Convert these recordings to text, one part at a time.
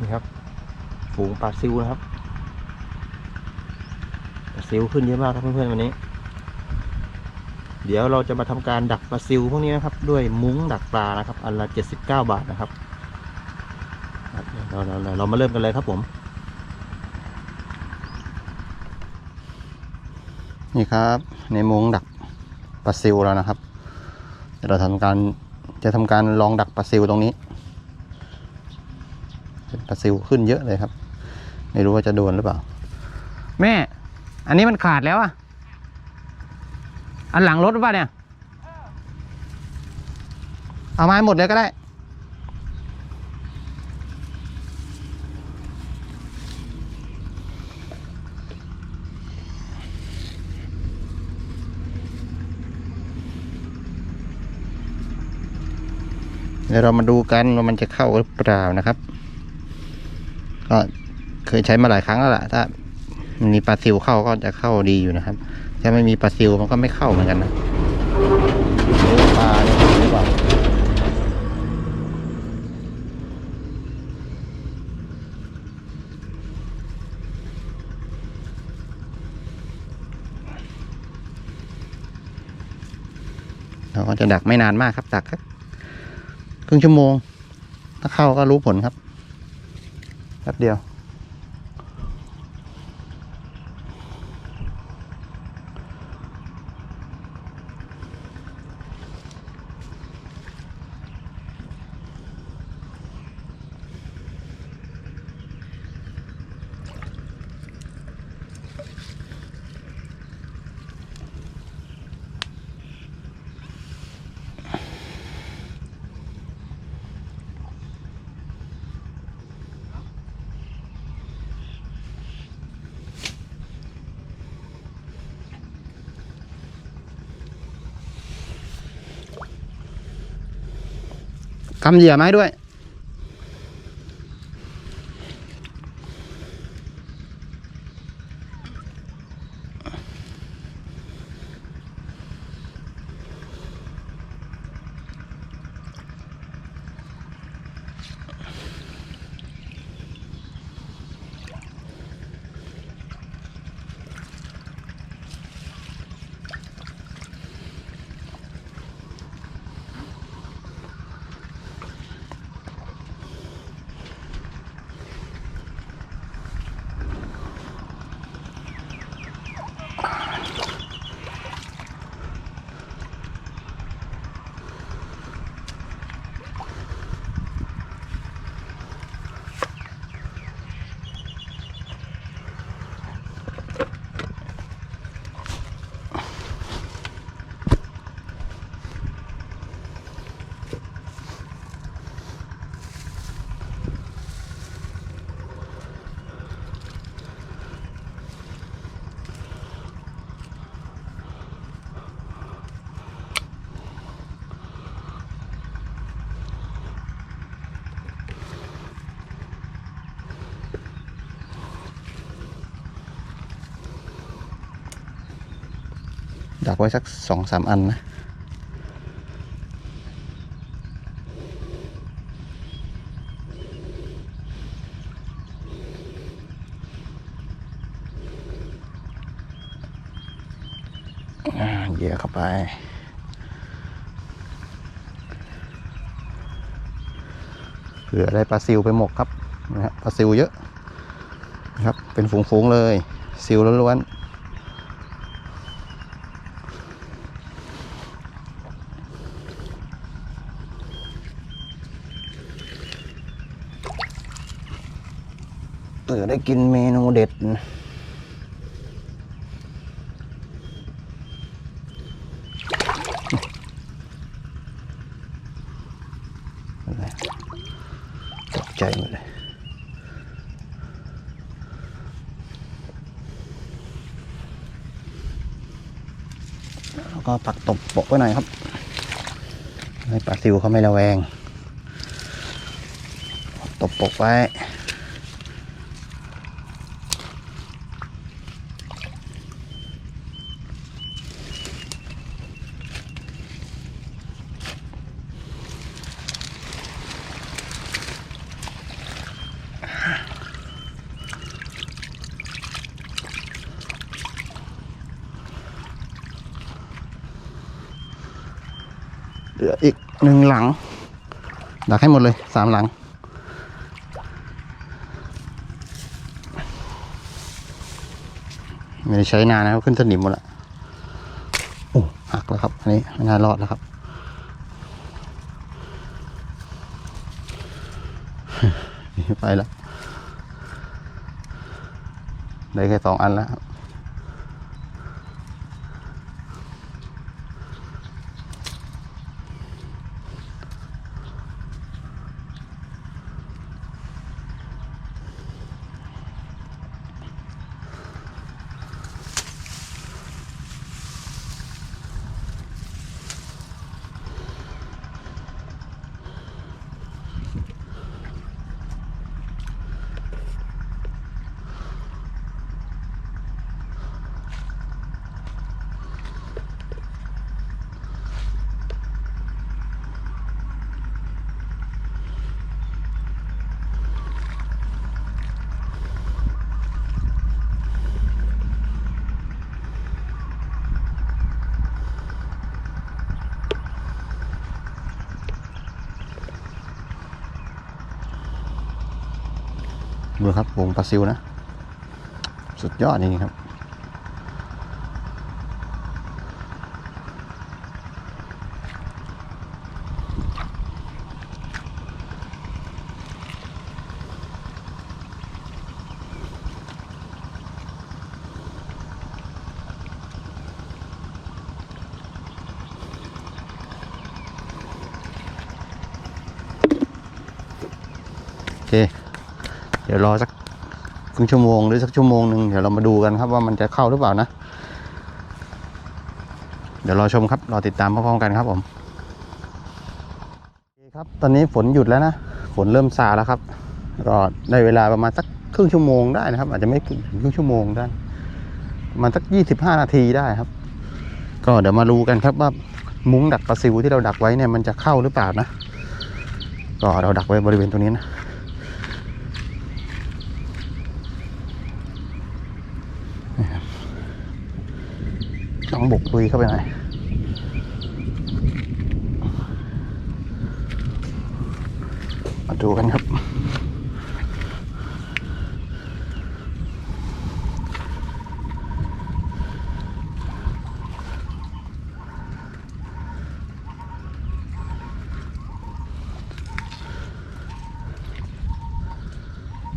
นี่ครับ ฝูงปลาซิวนะครับปลาซิวขึ้นเยอะมากครับเพื่อนๆวันนี้ เดี๋ยวเราจะมาทำการดักปลาซิวพวกนี้นะครับ ด้วยมุ้งดักปลานะครับ อันละ79บาทนะครับเราเราเราเรามาเริ่มกันเลยครับผม นี่ครับ ในมุ้งดักปลาซิวแล้วนะครับ เราทำการจะทำการลองดักปลาซิวตรงนี้ ปลาซิวขึ้นเยอะเลยครับ ไม่รู้ว่าจะโดนหรือเปล่า แม่ อันนี้มันขาดแล้วอะอันหลังรถหรือเปล่าเนี่ย เอามาให้หมดเลยก็ได้ เดี๋ยวเรามาดูกันว่ามันจะเข้าหรือเปล่านะครับ ก็เคยใช้มาหลายครั้งแล้วล่ะถ้ามีปลาซิวเข้าก็จะเข้าดีอยู่นะครับถ้าไม่มีปลาซิวมันก็ไม่เข้าเหมือนกันนะปลาเนี่ยหรือเปล่าเราก็จะดักไม่นานมากครับดักครึ่งชั่วโมง ถ้าเข้าก็รู้ผลครับ แป๊บเดียว กำเหยื่อไม้ด้วย ดักไว้สักสองสามอันนะเหยื่อเข้าไปเผื่อได้ปลาซิวไปหมกครับนะฮะปลาซิวเยอะนะครับ เป็นฝูงๆเลย ซิวล้วนๆ อได้กินเมนูเด็ดตกใจหมดเลยแล้วก็ปักตบปะไว้หน่อยครับให้ปลาซิวเขาไม่ระแวง ตบปกไว้ เหลืออีกหนึ่งหลัง ดักให้หมดเลยสามหลัง ไม่ได้ใช้นานนะขึ้นสนิมหมดละโอ้หักแล้วครับ อันนี้ไม่น่ารอดแล้วครับไปแล้วได้แค่สองอันแล้วครับ ดูครับวงปลาซิวนะ สุดยอดจริงๆครับ โอเค เดี๋ยวรอสักครึ่งชั่วโมงหรือสักชั่วโมงหนึ่งเดี๋ยวเรามาดูกันครับว่ามันจะเข้าหรือเปล่านะ เดี๋ยวรอชมครับรอติดตามพร้อมๆกันครับผมครับตอนนี้ฝนหยุดแล้วนะฝนเริ่มซาแล้วครับก็ได้เวลาประมาณสักครึ่งชั่วโมงได้นะครับ อาจจะไม่ถึงครึ่งชั่วโมงได้ประมาณสักยี่สิบห้านาทีได้ครับ ก็เดี๋ยวมาดูกันครับว่ามุ้งดักปลาซิวที่เราดักไว้เนี่ยมันจะเข้าหรือเปล่านะ ก็เราดักไว้บริเวณตรงนี้นะ ต้อง บุกลุยเข้าไปหน่อยมาดูกันครับ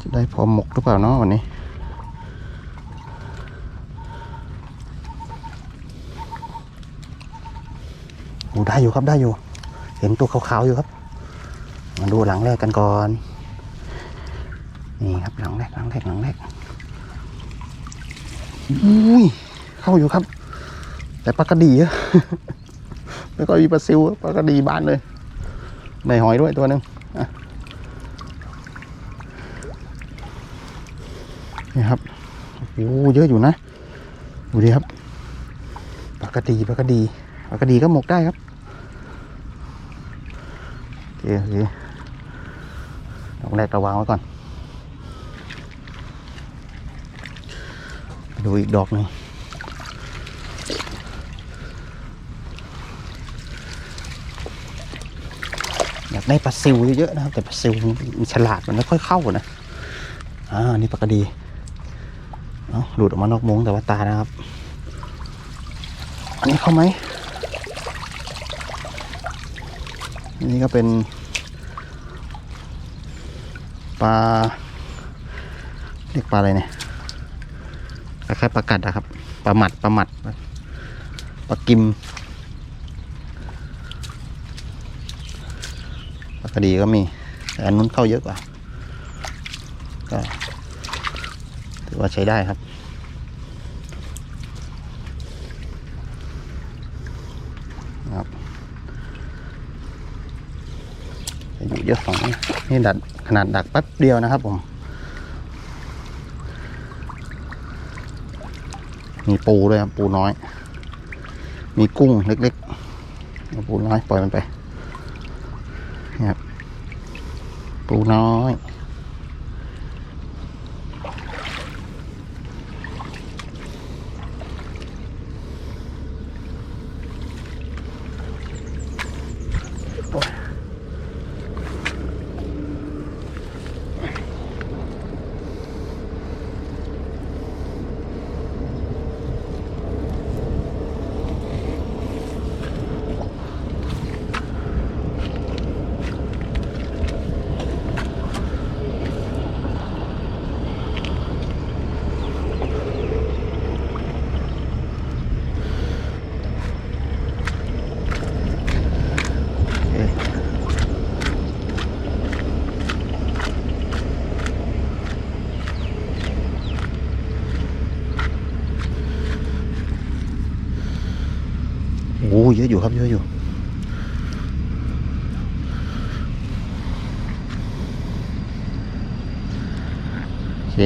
จะได้พอหมกหรือเปล่าเนาะวันนี้ โอ้ได้อยู่ครับได้อยู่ เห็นตัวขาวๆอยู่ครับ มาดูหลังแรกกันก่อน นี่ครับหลังแรกหลังแรกหลังแรกอุ้ยเข้าอยู่ครับ แต่ปลากระดีอะไม่ก็มีปลาซิวปลากระดีบ้านเลยในหอยด้วยตัวหนึ่งนี่ครับโอ้เยอะอยู่นะ ดูดิครับปลากระดีปลากระดีปลากระดีก็หมกได้ครับ เคโอเคดอกแรกเราวางไว้ก่อน ดูอีกดอกหนึ่งอยากได้ปลาซิวเยอะๆนะครับ แต่ปลาซิวมันฉลาดมันไม่ค่อยเข้านะอ่านี่ปลากระดีเอาหลุดออกมานอกมุ้งแต่ว่าตานะครับ อันนี้เข้าไหม อั นี้ก็เป็นปลาเรียกปลาอะไรเนี่ยคล้ายๆปลากัดอะครับปลาหมัดปลาหมัดปลากิมปลากระดีก็มี แต่อันนู้นเข้าเยอะกว่าก็ถือว่าใช้ได้ครับจะอยู่ เยอะสองนี่ดัดขนาดดักแป๊บเดียวนะครับผมมีปูด้วยครับปูน้อย มีกุ้งเล็กๆปูน้อยปล่อยมันไปนี่ครับปูน้อย เยอะอยู่ครับเยอะอยู่โอเค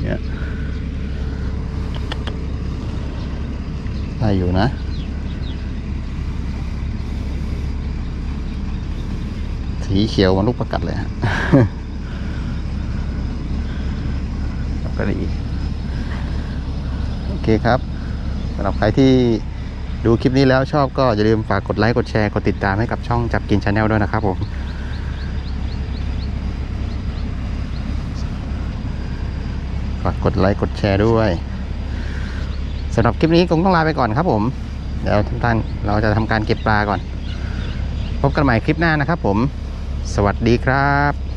เนี่ยได้อยู่นะสีเขียวมันลูกประกัดเลยฮะแล้วก็ดีโอเคครับสำหรับใครที่ ดูคลิปนี้แล้วชอบก็อย่าลืมฝากกดไลค์กดแชร์กดติดตามให้กับช่องจับกินชาแนลด้วยนะครับผมฝากกดไลค์กดแชร์ด้วยสำหรับคลิปนี้คงต้องลาไปก่อนครับผม เดี๋ยวทุกท่านเราจะทำการเก็บปลาก่อน พบกันใหม่คลิปหน้านะครับผม สวัสดีครับ